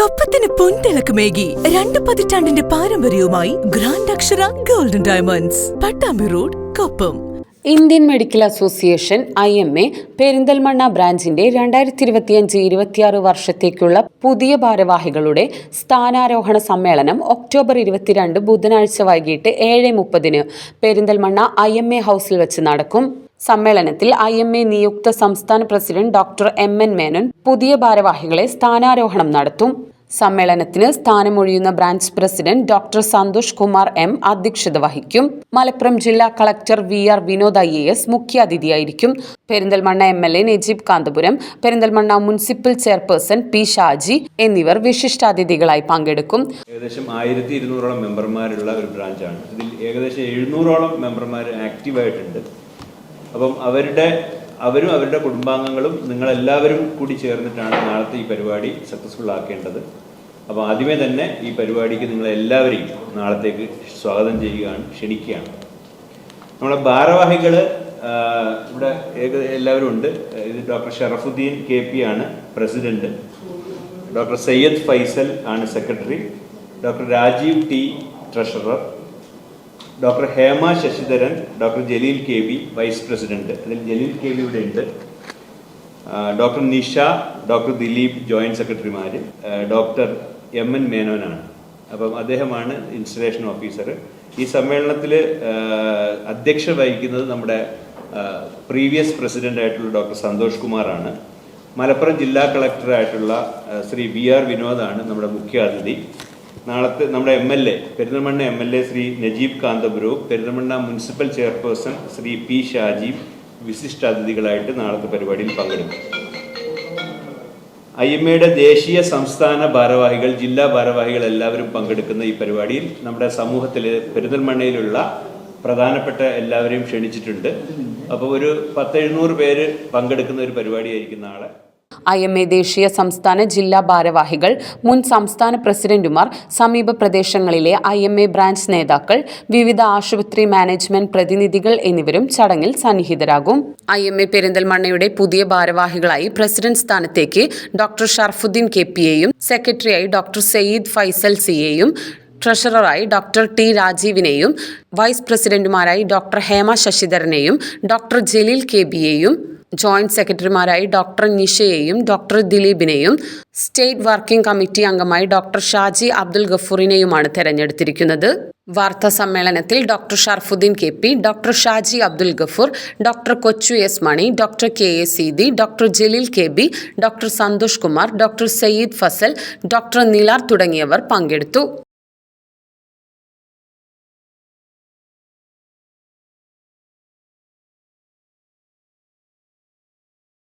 കൊപ്പത്തിന് പൊൻതിളക്കമേകി രണ്ട് പതിറ്റാണ്ടിന്റെ പാരമ്പര്യവുമായി grand Akshara golden diamonds Pattambi road Koppam. Indian medical association I M A Perinthalmanna ബ്രാഞ്ചിന്റെ രണ്ടായിരത്തി ഇരുപത്തിയഞ്ച് ഇരുപത്തിയാറ് വർഷത്തേക്കുള്ള പുതിയ ഭാരവാഹികളുടെ സ്ഥാനാരോഹണ സമ്മേളനം ഒക്ടോബർ ഇരുപത്തിരണ്ട് ബുധനാഴ്ച വൈകിട്ട് ഏഴ് മുപ്പതിന് പെരിന്തൽമണ്ണ ഐ എം എ ഹൗസിൽ വെച്ച് നടക്കും. സമ്മേളനത്തിൽ ഐ എം എ നിയുക്ത സംസ്ഥാന president doctor M N Menon പുതിയ ഭാരവാഹികളെ സ്ഥാനാരോഹണം നടത്തും. സമ്മേളനത്തിന് സ്ഥാനമൊഴിയുന്ന branch president doctor Santhosh Kumar M അധ്യക്ഷത വഹിക്കും. മലപ്പുറം ജില്ലാ collector V R Vinod I A S മുഖ്യാതിഥിയായിരിക്കും. Perinthalmanna M L A Najeeb Kanthapuram Perinthalmanna municipal chairperson P Shaji എന്നിവർ വിശിഷ്ടാതിഥികളായി പങ്കെടുക്കും. ഏകദേശം ആയിരത്തി ഇരുന്നൂറോളം മെമ്പർമാരുള്ള ഒരു ബ്രാഞ്ചാണ്. ഇതിൽ ഏകദേശം എഴുന്നൂറോളം മെമ്പർമാർ ആക്റ്റീവായിട്ടുണ്ട്. അപ്പം അവരുടെ അവരും അവരുടെ കുടുംബാംഗങ്ങളും നിങ്ങളെല്ലാവരും കൂടി ചേർന്നിട്ടാണ് നാളത്തെ ഈ പരിപാടി സക്സസ്ഫുൾ ആക്കേണ്ടത്. അപ്പോൾ ആദ്യമേ തന്നെ ഈ പരിപാടിക്ക് നിങ്ങളെല്ലാവരെയും നാളത്തേക്ക് സ്വാഗതം ചെയ്യുകയാണ് ക്ഷണിക്കുകയാണ്. നമ്മളെ ഭാരവാഹികൾ ഇവിടെ ഏക എല്ലാവരും ഉണ്ട്. ഇത് ഡോക്ടർ ഷറഫുദ്ദീൻ കെ പി ആണ് പ്രസിഡന്റ്. ഡോക്ടർ സയ്യദ് ഫൈസൽ ആണ് secretary. Doctor Rajeev T treasurer. Doctor Hema Sasidharan doctor Jaleel K V vice president. അതിൽ ജലീൽ കെ വി ഇവിടെ ഉണ്ട്. Doctor Nisha doctor Dileep joint സെക്രട്ടറിമാർ ഡോക്ടർ എം എൻ മേനോനാണ്. അപ്പം അദ്ദേഹമാണ് ഇൻസ്റ്റലേഷൻ ഓഫീസർ ഈ സമ്മേളനത്തിൽ അധ്യക്ഷ വഹിക്കുന്നത് നമ്മുടെ പ്രീവിയസ് പ്രസിഡന്റ് ആയിട്ടുള്ള ഡോക്ടർ സന്തോഷ് കുമാറാണ്. മലപ്പുറം ജില്ലാ കളക്ടറായിട്ടുള്ള ശ്രീ വി ആർ വിനോദാണ് നമ്മുടെ മുഖ്യ അതിഥി. നാളത്തെ നമ്മുടെ M L A Perinthalmanna M L A Shri Najeeb കാന്തപുരവും Perinthalmanna municipal chairperson Shri P Shaji വിശിഷ്ടാതിഥികളായിട്ട് നാളത്തെ പരിപാടിയിൽ പങ്കെടുക്കും. ഐ എം എയുടെ ദേശീയ സംസ്ഥാന ഭാരവാഹികൾ ജില്ലാ ഭാരവാഹികൾ എല്ലാവരും പങ്കെടുക്കുന്ന ഈ പരിപാടിയിൽ നമ്മുടെ സമൂഹത്തിൽ പെരിന്തൽമണ്ണയിലുള്ള പ്രധാനപ്പെട്ട എല്ലാവരെയും ക്ഷണിച്ചിട്ടുണ്ട്. അപ്പോൾ ഒരു പത്തെഴുന്നൂറ് പേര് പങ്കെടുക്കുന്ന ഒരു പരിപാടിയായിരിക്കും നാളെ. ഐ എം എ ദേശീയ സംസ്ഥാന ജില്ലാ ഭാരവാഹികൾ മുൻ സംസ്ഥാന പ്രസിഡന്റുമാർ സമീപ പ്രദേശങ്ങളിലെ ഐ എം എ ബ്രാഞ്ച് നേതാക്കൾ വിവിധ ആശുപത്രി മാനേജ്മെന്റ് പ്രതിനിധികൾ എന്നിവരും ചടങ്ങിൽ സന്നിഹിതരാകും. ഐ എം എ പെരിന്തൽമണ്ണയുടെ പുതിയ ഭാരവാഹികളായി പ്രസിഡന്റ് സ്ഥാനത്തേക്ക് ഡോക്ടർ ഷർഫുദ്ദീൻ കെ പിയെയും സെക്രട്ടറിയായി ഡോക്ടർ സയ്യിദ് ഫൈസൽ സിയെയും ട്രഷററായി ഡോക്ടർ ടി രാജീവിനെയും വൈസ് പ്രസിഡന്റുമാരായി ഡോക്ടർ ഹേമ ശശിധരനെയും ഡോക്ടർ ജലീൽ കെ ബിയെയും ജോയിന്റ് സെക്രട്ടറിമാരായി ഡോക്ടർ നിഷയെയും ഡോക്ടർ ദിലീപിനെയും സ്റ്റേറ്റ് വർക്കിംഗ് കമ്മിറ്റി അംഗമായി ഡോക്ടർ ഷാജി അബ്ദുൽ ഗഫൂറിനെയുമാണ് തെരഞ്ഞെടുത്തിരിക്കുന്നത്. വാർത്താ സമ്മേളനത്തിൽ doctor Sharfuddeen K P doctor Shaji Abdul Gafoor doctor Kochu S Mani doctor K A Seethi doctor Jaleel K B doctor Santhosh Kumar doctor Sayyid Fasal doctor Nilar തുടങ്ങിയവർ പങ്കെടുത്തു.